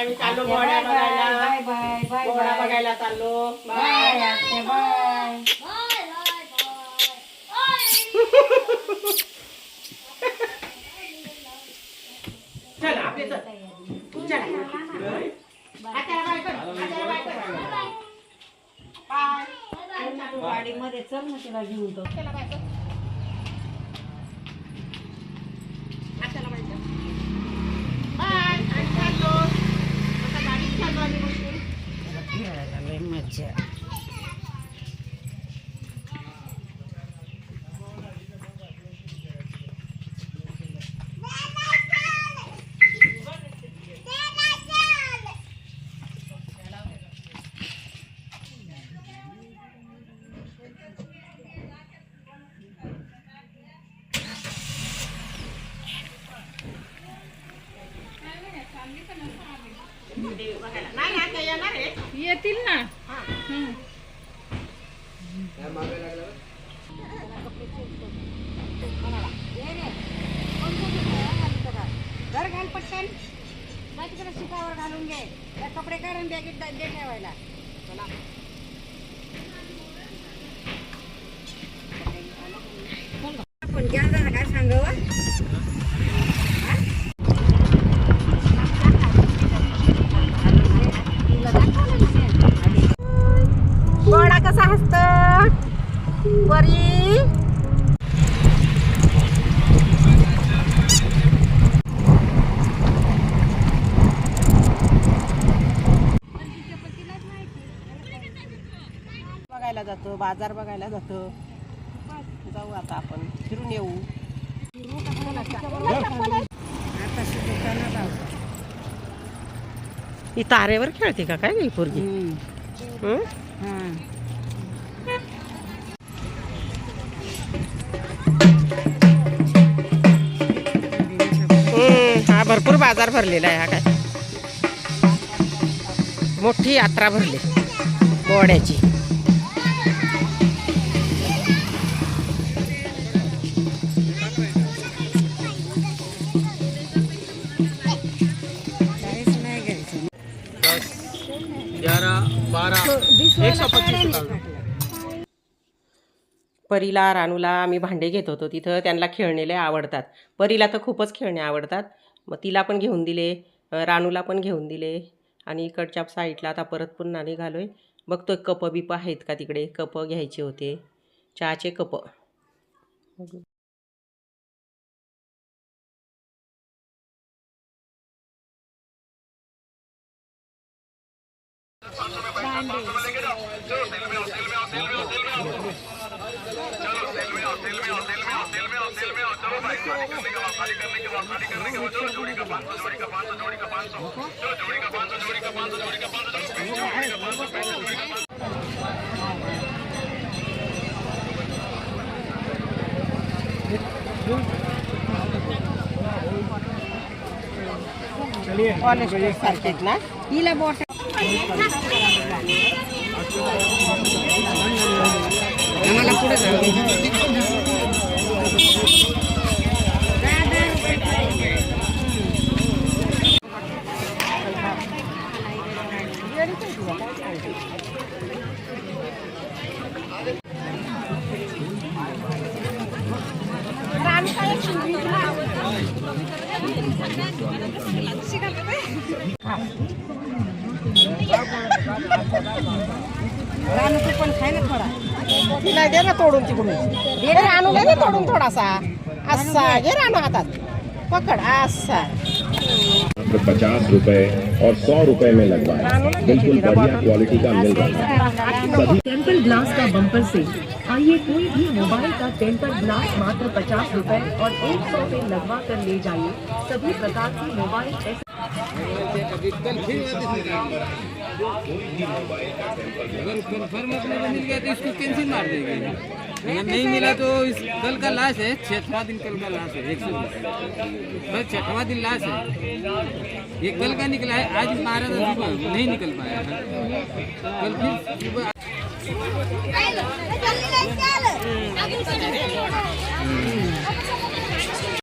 आम्ही चाललो घोड्या बघायला. बाय बाय बाय घोडा बाय. बघायला चाललो. बाय आत्या बाय. चल आपले चल. चल. आत्याला बाय कर आत्याला बाय कर. बाय. गाडीमध्ये चल ना तिला घेऊन तो आत्याला बाय कर आत्याला बाय कर बाय आम्ही चाललो आता गाडीत चाललो आम्ही बसून फिरायला लय मज्जा देव बघायला नाही आता येणार आहे येतील ना. घर घाल पटकन. जा तिकडे शिकावर घालून घे. त्या कपडे काढून द्या बॅगेत दे ठेवायला. चला. पण घ्या जरा काय सांगावं. परी बघायला जातो बाजार बघायला जातो. जाऊ आता आपण फिरून येऊ. ही तारेवर खेळते का काय पोरगी? हम्म. हं? हां. हम्म, हा भरपूर बाजार भरलेला आहे हा काय मोठी यात्रा भरली बोड्याची नाही घ्यायचं ग्यारह बारह एक सौ पच्चीस परीला रानूला आम्ही भांडे घेत होतो. तिथं त्यांना खेळणे लय आवडतात. परीला तर खूपच खेळणे आवडतात. मग तिला पण घेऊन दिले रानूला पण घेऊन दिले आणि इकडच्या साईडला आता परत पुन्हा निघालोय. आहे कप बिप आहेत का तिकडे? कप घ्यायचे होते. चहाचे कप. कॉलेज सारखे आहेत ना हिला बोट आम्हाला पुढे रानू तू पण खाय ना थोडा तिला दे ना तोडून तिकडून घे रानू दे ना तोडून थोडासा. असा घे रानू हातात. पकड असा. मात्र पचास रुपए और सौ रुपए में लगवाए। बिल्कुल बढ़िया क्वालिटी का मिल रहा है। सभी टेम्पर ग्लास का बम्पर से आइए कोई भी मोबाइल का टेम्पर ग्लास मात्र पचास रुपए और एक सौ पे लगवा कर ले जाइए। सभी प्रकार की मोबाइल ऐसे अगर कन्फर्म अपने को मिल गया तो इसको कैंसिल मार देंगे। नहीं मिला तो इस कल का लाश है छठवा दिन कल का लाश है एक सौ बस छठवा दिन लाश है। ये कल का निकला है आज मारा था सुबह नहीं निकल पाया। है कल फिर सुबह